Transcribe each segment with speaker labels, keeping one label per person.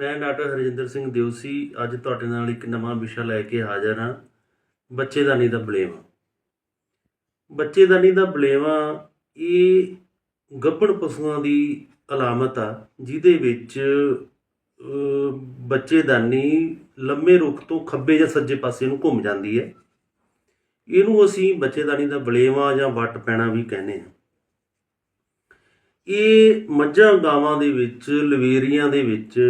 Speaker 1: ਮੈਂ ਡਾਕਟਰ ਹਰਜਿੰਦਰ ਸਿੰਘ ਦਿਉਸੀ ਅੱਜ ਤੁਹਾਡੇ ਨਾਲ ਇੱਕ ਨਵਾਂ ਵਿਸ਼ਾ ਲੈ ਕੇ ਹਾਜ਼ਰ ਹਾਂ ਬੱਚੇਦਾਨੀ ਦਾ ਬਲੇਵਾ। ਬੱਚੇਦਾਨੀ ਦਾ ਬਲੇਵਾ, ਇਹ ਗੱਭਣ ਪਸ਼ੂਆਂ ਦੀ ਅਲਾਮਤ ਆ, ਜਿਹਦੇ ਵਿੱਚ ਬੱਚੇਦਾਨੀ ਲੰਮੇ ਰੁੱਖ ਤੋਂ ਖੱਬੇ ਜਾਂ ਸੱਜੇ ਪਾਸੇ ਨੂੰ ਘੁੰਮ ਜਾਂਦੀ ਹੈ। ਇਹਨੂੰ ਅਸੀਂ ਬੱਚੇਦਾਨੀ ਦਾ ਬਲੇਵਾ ਜਾਂ ਵੱਟ ਪੈਣਾ ਵੀ ਕਹਿੰਦੇ ਹਾਂ। ਇਹ ਮੱਝਾਂ ਗਾਵਾਂ ਦੇ ਵਿੱਚ, ਲਵੇਰੀਆਂ ਦੇ ਵਿੱਚ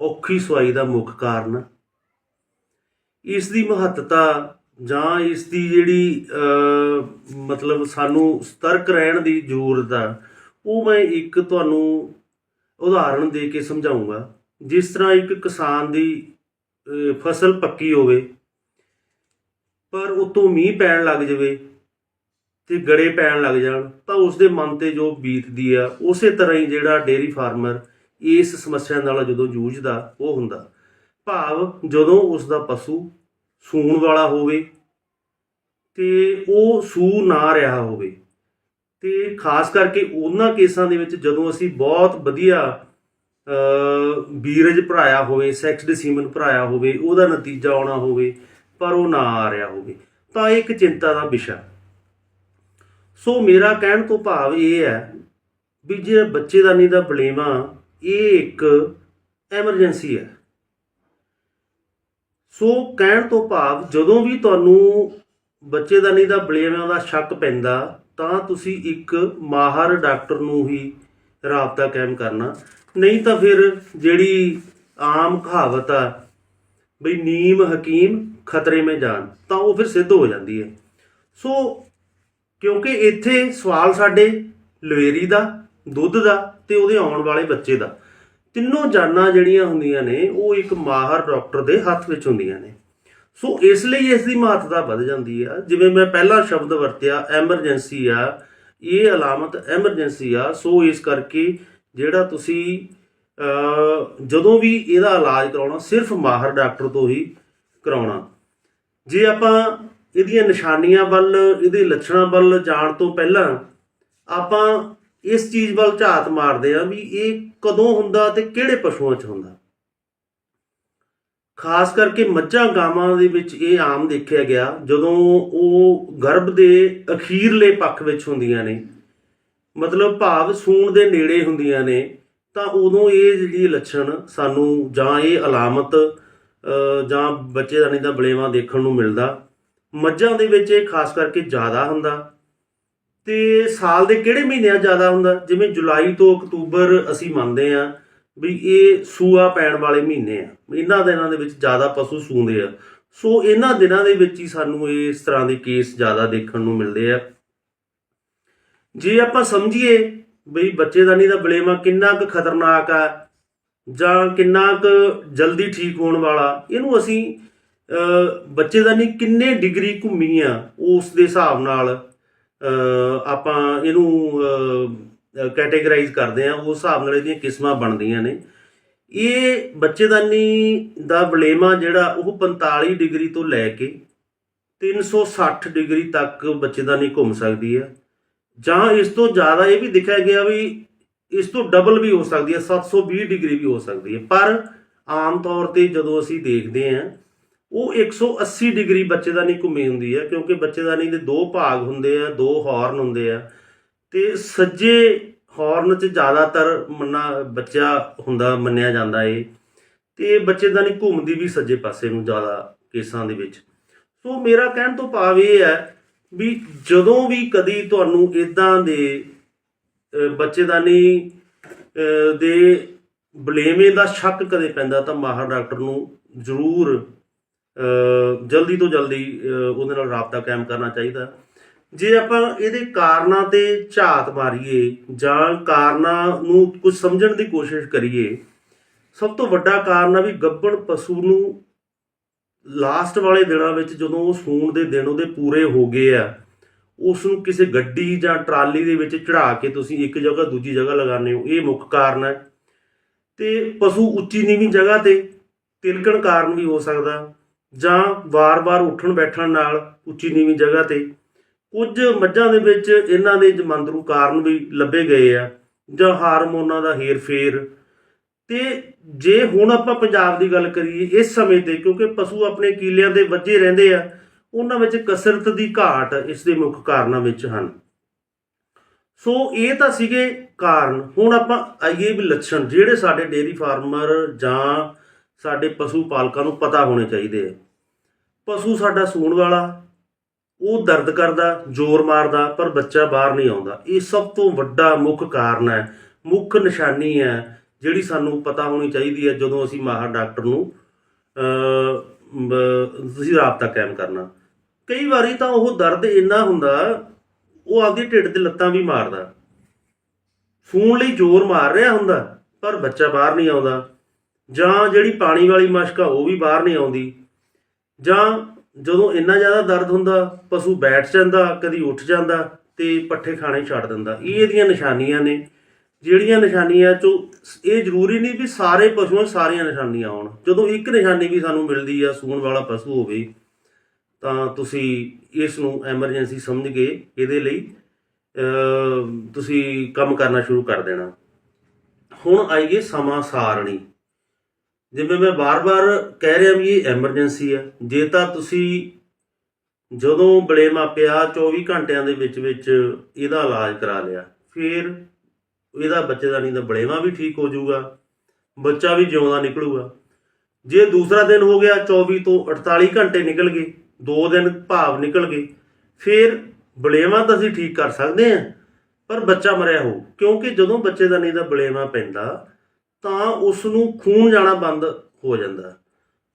Speaker 1: ਔਖੀ ਸਵਾਈ ਦਾ ਮੁੱਖ ਕਾਰਨ। ਇਸ ਦੀ ਮਹੱਤਤਾ ਜਾਂ ਇਸ ਦੀ ਜਿਹੜੀ ਮਤਲਬ ਸਾਨੂੰ ਸਤਰਕ ਰਹਿਣ ਦੀ ਜ਼ਰੂਰਤ ਆ, ਉਹ ਮੈਂ ਇੱਕ ਤੁਹਾਨੂੰ ਉਦਾਹਰਣ ਦੇ ਕੇ ਸਮਝਾਉਂਗਾ। ਜਿਸ ਤਰ੍ਹਾਂ ਇੱਕ ਕਿਸਾਨ ਦੀ ਫਸਲ ਪੱਕੀ ਹੋਵੇ, ਪਰ ਉਤੋਂ ਮੀਂਹ ਪੈਣ ਲੱਗ ਜਾਵੇ ਤੇ ਗੜੇ ਪੈਣ ਲੱਗ ਜਾਣ, ਤਾਂ ਉਸ ਦੇ ਮਨ ਤੇ ਜੋ ਬੀਤਦੀ ਆ, ਉਸੇ ਤਰ੍ਹਾਂ ਹੀ ਜਿਹੜਾ ਡੇਰੀ ਫਾਰਮਰ ਇਸ ਸਮੱਸਿਆ ਨਾਲ ਜਦੋਂ ਜੂਝਦਾ, ਉਹ ਹੁੰਦਾ। ਭਾਵ ਜਦੋਂ ਉਸ ਦਾ ਪਸ਼ੂ ਸੂਣ ਵਾਲਾ ਹੋਵੇ ਤੇ ਉਹ ਸੂ ਨਾ ਰਿਹਾ ਹੋਵੇ। ਤੇ ਖਾਸ ਕਰਕੇ ਉਹਨਾਂ ਕੇਸਾਂ ਦੇ ਵਿੱਚ ਜਦੋਂ ਅਸੀਂ ਬਹੁਤ ਵਧੀਆ ਬੀਰਜ ਭਰਾਇਆ ਹੋਵੇ, ਸੈਕਸ ਸੀਮਨ ਭਰਾਇਆ ਹੋਵੇ, ਉਹਦਾ ਨਤੀਜਾ ਆਉਣਾ ਹੋਵੇ, ਪਰ ਉਹ ਨਾ ਆ ਰਿਹਾ ਹੋਵੇ, ਤਾਂ ਇਹ ਇੱਕ ਚਿੰਤਾ ਦਾ ਵਿਸ਼ਾ। ਸੋ ਮੇਰਾ ਕਹਿਣ ਤੋਂ ਭਾਵ ਇਹ ਹੈ ਵੀ ਜੇ ਬੱਚੇਦਾਨੀ ਦਾ ਬਲੇਵਾ ਇਹ ਇੱਕ ਐਮਰਜੈਂਸੀ ਹੈ। ਸੋ ਕਹਿਣ ਤੋਂ ਭਾਵ ਜਦੋਂ ਵੀ ਤੁਹਾਨੂੰ ਬੱਚੇਦਾਨੀ ਦਾ ਬਲੇਵਿਆਂ ਦਾ ਸ਼ੱਕ ਪੈਂਦਾ, ਤਾਂ ਤੁਸੀਂ ਇੱਕ ਮਾਹਰ ਡਾਕਟਰ ਨੂੰ ਹੀ ਰਾਬਤਾ ਕਾਇਮ ਕਰਨਾ। ਨਹੀਂ ਤਾਂ ਫਿਰ ਜਿਹੜੀ ਆਮ ਕਹਾਵਤ ਆ ਬਈ ਨੀਮ ਹਕੀਮ ਖਤਰੇ ਮੇ ਜਾਨ, ਤਾਂ ਉਹ ਫਿਰ ਸਿੱਧ ਹੋ ਜਾਂਦੀ ਹੈ। ਸੋ ਕਿਉਂਕਿ ਇੱਥੇ ਸਵਾਲ ਸਾਡੇ ਲਵੇਰੀ ਦਾ, ਦੁੱਧ ਦਾ ਤੇ ਉਹਦੇ ਆਉਣ ਵਾਲੇ ਬੱਚੇ ਦਾ। ਤਿੰਨੋਂ ਜਾਨਾਂ ਜਿਹੜੀਆਂ ਹੁੰਦੀਆਂ ਨੇ, ਉਹ ਇੱਕ ਮਾਹਰ ਡਾਕਟਰ ਦੇ ਹੱਥ ਵਿੱਚ ਹੁੰਦੀਆਂ ਨੇ। ਸੋ ਇਸ ਲਈ ਇਸ ਦੀ ਮਹੱਤਤਾ ਵੱਧ ਜਾਂਦੀ ਆ। ਜਿਵੇਂ ਮੈਂ ਪਹਿਲਾ ਸ਼ਬਦ ਵਰਤਿਆ ਐਮਰਜੈਂਸੀ ਆ। ਇਹ ਅਲਾਮਤ ਐਮਰਜੈਂਸੀ ਆ। ਸੋ ਇਸ ਕਰਕੇ ਜਿਹੜਾ ਤੁਸੀਂ ਜਦੋਂ ਵੀ ਇਹਦਾ ਇਲਾਜ ਕਰਾਉਣਾ, ਸਿਰਫ ਮਾਹਰ ਡਾਕਟਰ ਤੋਂ ਹੀ ਕਰਾਉਣਾ। ਜੇ ਆਪਾਂ ਇਹਦੀਆਂ ਨਿਸ਼ਾਨੀਆਂ ਵੱਲ, ਇਹਦੇ ਲੱਛਣਾਂ ਵੱਲ ਜਾਣ ਤੋਂ ਪਹਿਲਾਂ ਆਪਾਂ ਇਸ ਚੀਜ਼ ਵੱਲ ਝਾਤ ਮਾਰਦੇ ਆ ਵੀ ਇਹ ਕਦੋਂ ਹੁੰਦਾ ਤੇ ਕਿਹੜੇ ਪਸ਼ੂਆਂ 'ਚ ਹੁੰਦਾ। ਖਾਸ ਕਰਕੇ ਮੱਝਾਂ ਗਾਵਾਂ ਦੇ ਵਿੱਚ ਇਹ ਆਮ ਦੇਖਿਆ ਗਿਆ, ਜਦੋਂ ਉਹ ਗਰਭ ਦੇ ਅਖੀਰਲੇ ਪੱਖ ਵਿੱਚ ਹੁੰਦੀਆਂ ਨੇ, ਮਤਲਬ ਭਾਵ ਸੂਣ ਦੇ ਨੇੜੇ ਹੁੰਦੀਆਂ ਨੇ, ਤਾਂ ਉਦੋਂ ਇਹ ਜਿਹੜੀ ਲੱਛਣ ਸਾਨੂੰ ਜਾਂ ਇਹ ਅਲਾਮਤ ਜਾਂ ਬੱਚੇਦਾਨੀ ਦਾ ਬਲੇਵਾ ਦੇਖਣ ਨੂੰ ਮਿਲਦਾ। ਮੱਝਾਂ ਦੇ ਵਿੱਚ ਇਹ ਖਾਸ ਕਰਕੇ ਜ਼ਿਆਦਾ ਹੁੰਦਾ ਤੇ ਸਾਲ ਦੇ ਕਿਹੜੇ ਮਹੀਨਿਆਂ ਜ਼ਿਆਦਾ ਹੁੰਦਾ? ਜਿਵੇਂ ਜੁਲਾਈ ਤੋਂ ਅਕਤੂਬਰ ਅਸੀਂ ਮੰਨਦੇ ਆ ਵੀ ਇਹ ਸੂਆ ਪੈਣ ਵਾਲੇ ਮਹੀਨੇ ਆ। ਇਹਨਾਂ ਦਿਨਾਂ ਦੇ ਵਿੱਚ ਜ਼ਿਆਦਾ ਪਸ਼ੂ ਸੂੰਦੇ ਆ। ਸੋ ਇਹਨਾਂ ਦਿਨਾਂ ਦੇ ਵਿੱਚ ਹੀ ਸਾਨੂੰ ਇਸ ਤਰ੍ਹਾਂ ਦੇ ਕੇਸ ਜ਼ਿਆਦਾ ਦੇਖਣ ਨੂੰ ਮਿਲਦੇ ਆ। ਜੇ ਆਪਾਂ ਸਮਝੀਏ ਬਈ ਬੱਚੇਦਾਨੀ ਦਾ ਬਲੇਮਾ ਕਿੰਨਾ ਕੁ ਖਤਰਨਾਕ ਆ ਜਾਂ ਕਿੰਨਾ ਕੁ ਜਲਦੀ ਠੀਕ ਹੋਣ ਵਾਲਾ, ਇਹਨੂੰ ਅਸੀਂ ਬੱਚੇਦਾਨੀ ਕਿੰਨੇ ਡਿਗਰੀ ਘੁੰਮੀ ਆ ਉਸ ਦੇ ਹਿਸਾਬ ਨਾਲ ਆਪਾਂ ਇਹਨੂੰ ਕੈਟੇਗਰਾਈਜ਼ ਕਰਦੇ ਆ ਉਸ ਹਿਸਾਬ ਨਾਲ ਇਹਦੀਆਂ ਕਿਸਮਾਂ ਬਣਦੀਆਂ ਨੇ। ਇਹ ਬੱਚੇਦਾਨੀ ਦਾ ਵਲੇਮਾ ਜਿਹੜਾ, ਉਹ 45 ਡਿਗਰੀ ਤੋਂ ਲੈ ਕੇ 360 ਡਿਗਰੀ ਤੱਕ ਬੱਚੇਦਾਨੀ ਘੁੰਮ ਸਕਦੀ ਹੈ। ਜਾਂ ਇਸ ਤੋਂ ਜ਼ਿਆਦਾ ਇਹ ਵੀ ਦਿਖਿਆ ਗਿਆ ਵੀ ਇਸ ਤੋਂ ਡਬਲ ਵੀ ਹੋ ਸਕਦੀ ਹੈ 720 ਡਿਗਰੀ ਵੀ ਹੋ ਸਕਦੀ ਹੈ। ਪਰ ਆਮ ਤੌਰ ਤੇ ਜਦੋਂ ਅਸੀਂ ਦੇਖਦੇ ਹਾਂ ਉਹ 180 ਡਿਗਰੀ ਬੱਚੇਦਾਨੀ ਘੁੰਮੀ ਹੁੰਦੀ ਹੈ, ਕਿਉਂਕਿ ਬੱਚੇਦਾਨੀ ਦੇ ਦੋ ਭਾਗ ਹੁੰਦੇ ਆ, ਦੋ ਹਾਰਨ ਹੁੰਦੇ ਆ। ਤੇ ਸੱਜੇ ਹਾਰਨ 'ਚ ਜ਼ਿਆਦਾਤਰ ਮੰਨਾ ਬੱਚਾ ਹੁੰਦਾ, ਮੰਨਿਆ ਜਾਂਦਾ ਏ। ਤੇ ਬੱਚੇਦਾਨੀ ਘੁੰਮਦੀ ਵੀ ਸੱਜੇ ਪਾਸੇ ਨੂੰ ਜ਼ਿਆਦਾ ਕੇਸਾਂ ਦੇ ਵਿੱਚ। ਸੋ ਮੇਰਾ ਕਹਿਣ ਤੋਂ ਭਾਵ ਇਹ ਹੈ ਵੀ ਜਦੋਂ ਵੀ ਕਦੀ ਤੁਹਾਨੂੰ ਇਦਾਂ ਦੇ ਬੱਚੇਦਾਨੀ ਦੇ ਬਲੇਮੇ ਦਾ ਸ਼ੱਕ ਕਦੇ ਪੈਂਦਾ, ਤਾਂ ਮਾਹਰ ਡਾਕਟਰ ਨੂੰ ਜ਼ਰੂਰ ਜਲਦੀ ਤੋਂ ਜਲਦੀ ਉਹਦੇ ਨਾਲ ਰਾਬਤਾ ਕਾਇਮ ਕਰਨਾ ਚਾਹੀਦਾ। ਜੇ ਆਪਾਂ ਇਹਦੇ ਕਾਰਨਾਂ ਤੇ ਝਾਤ ਮਾਰੀਏ ਜਾਂ ਕਾਰਨਾਂ ਨੂੰ ਕੁਝ ਸਮਝਣ ਦੀ ਕੋਸ਼ਿਸ਼ ਕਰੀਏ, ਸਭ ਤੋਂ ਵੱਡਾ ਕਾਰਨ ਆ ਵੀ ਗੱਬਣ ਪਸ਼ੂ ਨੂੰ ਲਾਸਟ ਵਾਲੇ ਦਿਨਾਂ ਵਿੱਚ ਜਦੋਂ ਉਹ ਸੂਣ ਦੇ ਦਿਨ ਉਹਦੇ ਪੂਰੇ ਹੋ ਗਏ ਆ ਉਸ ਨੂੰ ਕਿਸੇ ਗੱਡੀ ਜਾਂ ਟਰਾਲੀ ਦੇ ਵਿੱਚ ਚੜਾ ਕੇ ਤੁਸੀਂ ਇੱਕ ਜਗ੍ਹਾ ਦੂਜੀ ਜਗ੍ਹਾ ਲਗਾਉਂਦੇ ਹੋ, ਇਹ ਮੁੱਖ ਕਾਰਨ ਹੈ। ਤੇ ਪਸ਼ੂ ਉੱਚੀ ਨੀਵੀਂ ਜਗ੍ਹਾ ਤੇ ਤਿਲਕਣ ਕਾਰਨ ਵੀ ਹੋ ਸਕਦਾ। ਜਾਂ ਵਾਰ-ਵਾਰ ਉੱਠਣ ਬੈਠਣ ਨਾਲ ਉੱਚੀ ਨੀਵੀਂ ਜਗ੍ਹਾ ਤੇ, ਕੁਝ ਮੱਝਾਂ ਦੇ ਵਿੱਚ ਇਹਨਾਂ ਦੇ ਜਮੰਦਰੂ ਕਾਰਨ ਵੀ ਲੱਭੇ ਗਏ ਆ, ਜਾਂ ਹਾਰਮੋਨਾਂ ਦਾ ਹੇਰ-ਫੇਰ। ਤੇ ਜੇ ਹੁਣ ਆਪਾਂ ਪੰਜਾਬ ਦੀ ਗੱਲ ਕਰੀਏ ਇਸ ਸਮੇਂ ਤੇ, ਕਿਉਂਕਿ ਪਸ਼ੂ ਆਪਣੇ ਕੀਲਿਆਂ ਦੇ ਵੱਜੇ ਰਹਿੰਦੇ ਆ, ਉਹਨਾਂ ਵਿੱਚ ਕਸਰਤ ਦੀ ਘਾਟ ਇਸ ਦੇ ਮੁੱਖ ਕਾਰਨਾਂ ਵਿੱਚ ਹਨ। ਸੋ ਇਹ ਤਾਂ ਸੀਗੇ ਕਾਰਨ। ਹੁਣ ਆਪਾਂ ਆਈਏ ਵੀ ਲੱਛਣ, ਜਿਹੜੇ ਸਾਡੇ ਡੇਅਰੀ ਫਾਰਮਰ ਜਾਂ ਸਾਡੇ ਪਸ਼ੂ ਪਾਲਕਾਂ ਨੂੰ ਪਤਾ ਹੋਣੇ ਚਾਹੀਦੇ ਆ। ਪਸ਼ੂ ਸਾਡਾ ਸੂਣ ਵਾਲਾ, ਉਹ ਦਰਦ ਕਰਦਾ, ਜ਼ੋਰ ਮਾਰਦਾ, ਪਰ ਬੱਚਾ ਬਾਹਰ ਨਹੀਂ ਆਉਂਦਾ। ਇਹ ਸਭ ਤੋਂ ਵੱਡਾ ਮੁੱਖ ਕਾਰਨ ਹੈ, ਮੁੱਖ ਨਿਸ਼ਾਨੀ ਹੈ, ਜਿਹੜੀ ਸਾਨੂੰ ਪਤਾ ਹੋਣੀ ਚਾਹੀਦੀ ਹੈ ਜਦੋਂ ਅਸੀਂ ਮਾਹਰ ਡਾਕਟਰ ਨੂੰ ਤੁਸੀਂ ਰਾਬਤਾ ਕਾਇਮ ਕਰਨਾ। ਕਈ ਵਾਰੀ ਤਾਂ ਉਹ ਦਰਦ ਇੰਨਾ ਹੁੰਦਾ, ਉਹ ਆਪਦੀ ਢਿੱਡ ਤੇ ਲੱਤਾਂ ਵੀ ਮਾਰਦਾ। ਸੂਣ ਲਈ ਜ਼ੋਰ ਮਾਰ ਰਿਹਾ ਹੁੰਦਾ, ਪਰ ਬੱਚਾ ਬਾਹਰ ਨਹੀਂ ਆਉਂਦਾ। ਜਾਂ ਜਿਹੜੀ ਪਾਣੀ ਵਾਲੀ ਮਸ਼ਕ ਆ, ਉਹ ਵੀ ਬਾਹਰ ਨਹੀਂ ਆਉਂਦੀ। ਜਾਂ ਜਦੋਂ ਇੰਨਾ ਜ਼ਿਆਦਾ ਦਰਦ ਹੁੰਦਾ, ਪਸ਼ੂ ਬੈਠ ਜਾਂਦਾ, ਕਦੀ ਉੱਠ ਜਾਂਦਾ ਤੇ ਪੱਠੇ ਖਾਣੇ ਛੱਡ ਦਿੰਦਾ। ਇਹ ਇਹਦੀਆਂ ਨਿਸ਼ਾਨੀਆਂ ਨੇ। ਜਿਹੜੀਆਂ ਨਿਸ਼ਾਨੀਆਂ ਚੋਂ ਇਹ ਜ਼ਰੂਰੀ ਨਹੀਂ ਵੀ ਸਾਰੇ ਪਸ਼ੂਆਂ ਸਾਰੀਆਂ ਨਿਸ਼ਾਨੀਆਂ ਆਉਣ। ਜਦੋਂ ਇੱਕ ਨਿਸ਼ਾਨੀ ਵੀ ਸਾਨੂੰ ਮਿਲਦੀ ਆ, ਸੂਣ ਵਾਲਾ ਪਸ਼ੂ ਹੋਵੇ, ਤਾਂ ਤੁਸੀਂ ਇਸ ਨੂੰ ਐਮਰਜੈਂਸੀ ਸਮਝ ਕੇ ਇਹਦੇ ਲਈ ਤੁਸੀਂ ਕੰਮ ਕਰਨਾ ਸ਼ੁਰੂ ਕਰ ਦੇਣਾ। ਹੁਣ ਆਈਏ ਸਮਾਂ ਸਾਰਣੀ। ਜਿਵੇਂ ਮੈਂ ਬਾਰ-ਬਾਰ ਕਹਿ ਰਿਹਾ ਵੀ ਇਹ ਐਮਰਜੈਂਸੀ ਹੈ। ਜੇ ਤਾਂ ਤੁਸੀਂ ਜਦੋਂ ਬਲੇਮਾ ਪਿਆ 24 ਘੰਟਿਆਂ ਦੇ ਵਿੱਚ ਵਿੱਚ ਇਹਦਾ ਇਲਾਜ ਕਰਾ ਲਿਆ, ਫਿਰ ਇਹਦਾ ਬੱਚੇ ਦਾ ਨਹੀਂ ਤਾਂ ਬਲੇਮਾ ਵੀ ਠੀਕ ਹੋ ਜਾਊਗਾ, ਬੱਚਾ ਵੀ ਜਿਉਂਦਾ ਨਿਕਲੂਗਾ। ਜੇ ਦੂਸਰਾ ਦਿਨ ਹੋ ਗਿਆ 24 ਤੋਂ 48 ਘੰਟੇ ਨਿਕਲ ਗਏ 2 ਦਿਨ ਭਾਵ ਨਿਕਲ ਗਏ, ਫਿਰ ਬਲੇਮਾ ਤਾਂ ਅਸੀਂ ਠੀਕ ਕਰ ਸਕਦੇ ਹਾਂ, ਪਰ ਬੱਚਾ ਮਰਿਆ ਹੋ ਕਿਉਂਕਿ ਜਦੋਂ ਬੱਚੇ ਦਾ ਨਹੀਂ ਤਾਂ ਬਲੇਮਾ ਪੈਂਦਾ ਤਾਂ ਉਸ ਨੂੰ ਖੂਨ ਜਾਣਾ ਬੰਦ ਹੋ ਜਾਂਦਾ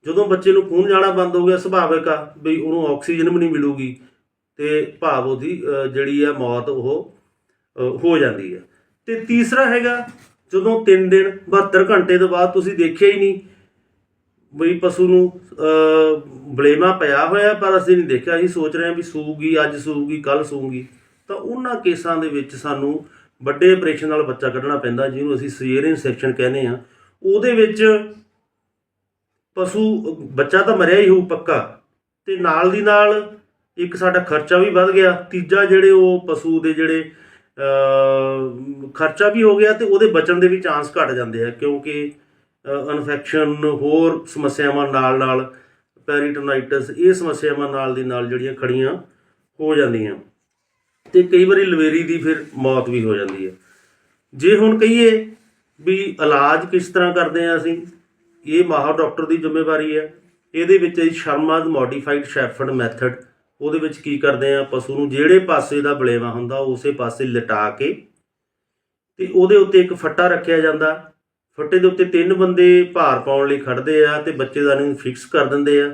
Speaker 1: ਜਦੋਂ ਬੱਚੇ ਨੂੰ ਖੂਨ ਜਾਣਾ ਬੰਦ ਹੋ ਗਿਆ, ਸੁਭਾਵਿਕ ਆ ਵੀ ਉਹਨੂੰ ਆਕਸੀਜਨ ਵੀ ਨਹੀਂ ਮਿਲੂਗੀ ਤੇ ਭਾਵ ਉਹਦੀ ਜਿਹੜੀ ਆ ਮੌਤ ਉਹ ਹੋ ਜਾਂਦੀ ਹੈ। ਤੇ ਤੀਸਰਾ ਹੈਗਾ, ਜਦੋਂ 3 ਦਿਨ 72 ਘੰਟੇ ਤੋਂ ਬਾਅਦ ਤੁਸੀਂ ਦੇਖਿਆ ਹੀ ਨਹੀਂ ਬਈ ਪਸ਼ੂ ਨੂੰ ਬਲੇਮਾ ਪਿਆ ਹੋਇਆ, ਪਰ ਅਸੀਂ ਨਹੀਂ ਦੇਖਿਆ। ਅਸੀਂ ਸੋਚ ਰਹੇ ਹਾਂ ਵੀ ਸੂਗੀ ਅੱਜ ਸੂਗੀ ਕੱਲ ਸੂਗੀ ਤਾਂ ਉਹਨਾਂ ਕੇਸਾਂ ਦੇ ਵਿੱਚ ਸਾਨੂੰ ਵੱਡੇ ਆਪਰੇਸ਼ਨ ਨਾਲ ਬੱਚਾ ਕੱਢਣਾ ਪੈਂਦਾ, ਜਿਹਨੂੰ ਅਸੀਂ ਸੀਜ਼ੇਰੀਅਨ ਸੈਕਸ਼ਨ ਕਹਿੰਦੇ ਆ ਉਹਦੇ ਵਿੱਚ ਪਸ਼ੂ, ਬੱਚਾ ਤਾਂ ਮਰਿਆ ਹੀ ਹੋਊ ਪੱਕਾ, ਤੇ ਨਾਲ ਦੀ ਨਾਲ ਇੱਕ ਸਾਡਾ ਖਰਚਾ ਵੀ ਵੱਧ ਗਿਆ। ਤੀਜਾ ਜਿਹੜੇ ਉਹ ਪਸ਼ੂ ਦੇ ਜਿਹੜੇ ਖਰਚਾ ਵੀ ਹੋ ਗਿਆ ਤੇ ਉਹਦੇ ਬਚਣ ਦੇ ਵੀ ਚਾਂਸ ਘਟ ਜਾਂਦੇ ਆ, ਕਿਉਂਕਿ ਇਨਫੈਕਸ਼ਨ ਹੋਰ ਸਮੱਸਿਆਵਾਂ ਨਾਲ ਨਾਲ ਪੈਰੀਟੋਨਾਈਟਸ ਇਹ ਸਮੱਸਿਆਵਾਂ ਨਾਲ ਦੀ ਨਾਲ ਜਿਹੜੀਆਂ ਖੜੀਆਂ ਹੋ ਜਾਂਦੀਆਂ। ਤੇ ਕਈ ਵਾਰੀ ਲਵੇਰੀ ਦੀ ਫਿਰ ਮੌਤ ਵੀ ਹੋ ਜਾਂਦੀ ਹੈ। ਜੇ ਹੁਣ ਕਹੀਏ ਵੀ ਇਲਾਜ ਕਿਸ ਤਰ੍ਹਾਂ ਕਰਦੇ ਆ ਅਸੀਂ, ਇਹ ਮਾਹਰ ਡਾਕਟਰ ਦੀ ਜ਼ਿੰਮੇਵਾਰੀ ਹੈ। ਇਹਦੇ ਵਿੱਚ ਅਸੀਂ ਸ਼ਰਮਾ's ਮੋਡੀਫਾਈਡ ਸ਼ੈਫਰਡ ਮੈਥਡ ਉਹਦੇ ਵਿੱਚ ਕੀ ਕਰਦੇ ਆ ਪਸ਼ੂ ਨੂੰ, ਜਿਹੜੇ ਪਾਸੇ ਦਾ ਬਲੇਵਾ ਹੁੰਦਾ ਉਸੇ ਪਾਸੇ ਲਟਾ ਕੇ ਤੇ ਉਹਦੇ ਉੱਤੇ ਇੱਕ ਫੱਟਾ ਰੱਖਿਆ ਜਾਂਦਾ। ਫੱਟੇ ਦੇ ਉੱਤੇ ਤਿੰਨ ਬੰਦੇ ਭਾਰ ਪਾਉਣ ਲਈ ਖੜਦੇ ਆ ਤੇ ਬੱਚੇਦਾਨੀ ਨੂੰ ਫਿਕਸ ਕਰ ਦਿੰਦੇ ਆ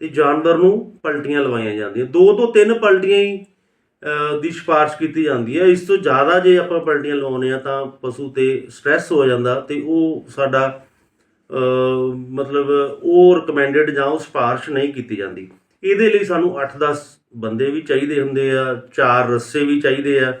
Speaker 1: ਤੇ ਜਾਨਵਰ ਨੂੰ ਪਲਟੀਆਂ ਲਵਾਈਆਂ ਜਾਂਦੀਆਂ। ਦੋ ਤੋਂ ਤਿੰਨ ਪਲਟੀਆਂ ਹੀ ਦੀ ਸਿਫਾਰਿਸ਼ ਕੀਤੀ ਜਾਂਦੀ ਹੈ। ਇਸ ਤੋਂ ਜ਼ਿਆਦਾ ਜੇ ਆਪਾਂ ਪਲਟੀਆਂ ਲਵਾਉਂਦੇ ਆ ਤਾਂ ਪਸ਼ੂ ਤੇ ਸਟ੍ਰੈਸ ਹੋ ਜਾਂਦਾ ਤੇ ਉਹ ਸਾਡਾ ਮਤਲਬ ਉਹ ਰეკਮੈਂਡਡ ਜਾਂ ਉਹ ਸਿਫਾਰਿਸ਼ ਨਹੀਂ ਕੀਤੀ ਜਾਂਦੀ। ਇਹਦੇ ਲਈ ਸਾਨੂੰ 8-10 ਬੰਦੇ ਵੀ ਚਾਹੀਦੇ ਹੁੰਦੇ ਆ, ਚਾਰ ਰੱਸੇ ਵੀ ਚਾਹੀਦੇ ਆ।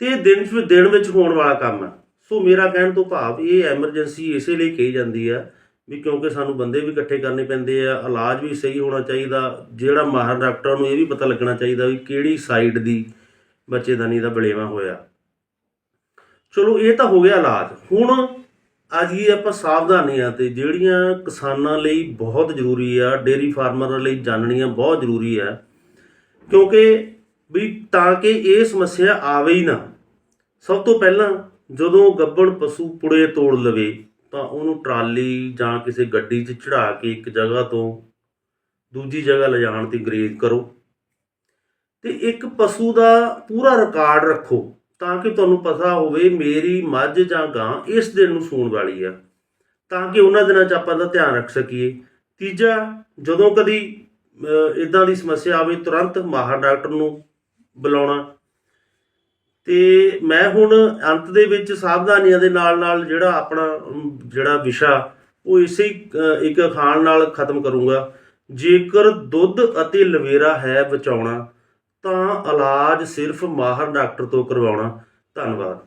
Speaker 1: ਤੇ ਇਹ ਦਿਨ ਵਿੱਚ ਦਿਨ ਵਿੱਚ ਹੋਣ ਵਾਲਾ ਕੰਮ ਆ। ਸੋ ਮੇਰਾ ਕਹਿਣ ਤੋਂ ਭਾਵ ਇਹ ਐਮਰਜੈਂਸੀ ਇਸੇ ਲਈ ਕਹੀ ਜਾਂਦੀ ਆ ਵੀ ਕਿਉਂਕਿ ਸਾਨੂੰ ਬੰਦੇ ਵੀ ਇਕੱਠੇ ਕਰਨੇ ਪੈਂਦੇ ਆ, ਇਲਾਜ ਵੀ ਸਹੀ ਹੋਣਾ ਚਾਹੀਦਾ, ਜਿਹੜਾ ਮਾਹਰ ਡਾਕਟਰਾਂ ਨੂੰ ਇਹ ਵੀ ਪਤਾ ਲੱਗਣਾ ਚਾਹੀਦਾ ਵੀ ਕਿਹੜੀ ਸਾਈਡ ਦੀ ਬੱਚੇਦਾਨੀ ਦਾ ਬਲੇਵਾ ਹੋਇਆ। ਚਲੋ ਇਹ ਤਾਂ ਹੋ ਗਿਆ ਇਲਾਜ। ਹੁਣ ਅੱਜ ਹੀ ਆਪਾਂ ਸਾਵਧਾਨੀਆਂ ਤੇ ਜਿਹੜੀਆਂ ਕਿਸਾਨਾਂ ਲਈ ਬਹੁਤ ਜ਼ਰੂਰੀ ਆ ਡੇਰੀ ਫਾਰਮਰਾਂ ਲਈ ਜਾਣਨੀਆਂ ਬਹੁਤ ਜ਼ਰੂਰੀ ਆ, ਕਿਉਂਕਿ ਵੀ ਤਾਂ ਕਿ ਇਹ ਸਮੱਸਿਆ ਆਵੇ ਹੀ ਨਾ, ਸਭ ਤੋਂ ਪਹਿਲਾਂ ਜਦੋਂ ਗੱਬਣ ਪਸ਼ੂ ਪੁੜੇ ਤੋੜ ਲਵੇ ਤਾਂ ਉਹਨੂੰ ਟਰਾਲੀ ਜਾਂ ਕਿਸੇ ਗੱਡੀ 'ਚ ਚੜਾ ਕੇ ਇੱਕ ਜਗ੍ਹਾ ਤੋਂ ਦੂਜੀ ਜਗ੍ਹਾ ਲਿਜਾਣ ਦੀ ਗਰੇਜ ਕਰੋ। ਤੇ ਇੱਕ ਪਸ਼ੂ ਦਾ ਪੂਰਾ ਰਿਕਾਰਡ ਰੱਖੋ ਤਾਂ ਕਿ ਤੁਹਾਨੂੰ ਪਤਾ ਹੋਵੇ ਮੇਰੀ ਮੱਝ ਜਾਂ ਗਾਂ ਇਸ ਦਿਨ ਨੂੰ ਸੂਣ ਵਾਲੀ ਆ। ਤਾਂ ਕਿ ਉਹਨਾਂ ਦਿਨਾਂ 'ਚ ਆਪਾਂ ਦਾ ਧਿਆਨ ਰੱਖ ਸਕੀਏ। ਤੀਜਾ, ਜਦੋਂ ਕਦੀ ਇਦਾਂ ਦੀ ਸਮੱਸਿਆ ਆਵੇ, ਤੁਰੰਤ ਮਾਹਰ ਡਾਕਟਰ ਨੂੰ ਬੁਲਾਉਣਾ। ਤੇ ਮੈਂ ਹੁਣ ਅੰਤ ਦੇ ਵਿੱਚ ਸਾਵਧਾਨੀਆਂ ਦੇ ਨਾਲ ਨਾਲ ਜਿਹੜਾ ਆਪਣਾ ਜਿਹੜਾ ਵਿਸ਼ਾ, ਉਹ ਇਸੇ ਇੱਕ ਖਾਣ ਨਾਲ ਖਤਮ ਕਰੂੰਗਾ। ਜੇਕਰ ਦੁੱਧ ਅਤੇ ਲਵੇਰਾ ਹੈ ਬਚਾਉਣਾ, ਤਾਂ ਇਲਾਜ ਸਿਰਫ ਮਾਹਰ ਡਾਕਟਰ ਤੋਂ ਕਰਵਾਉਣਾ। ਧੰਨਵਾਦ।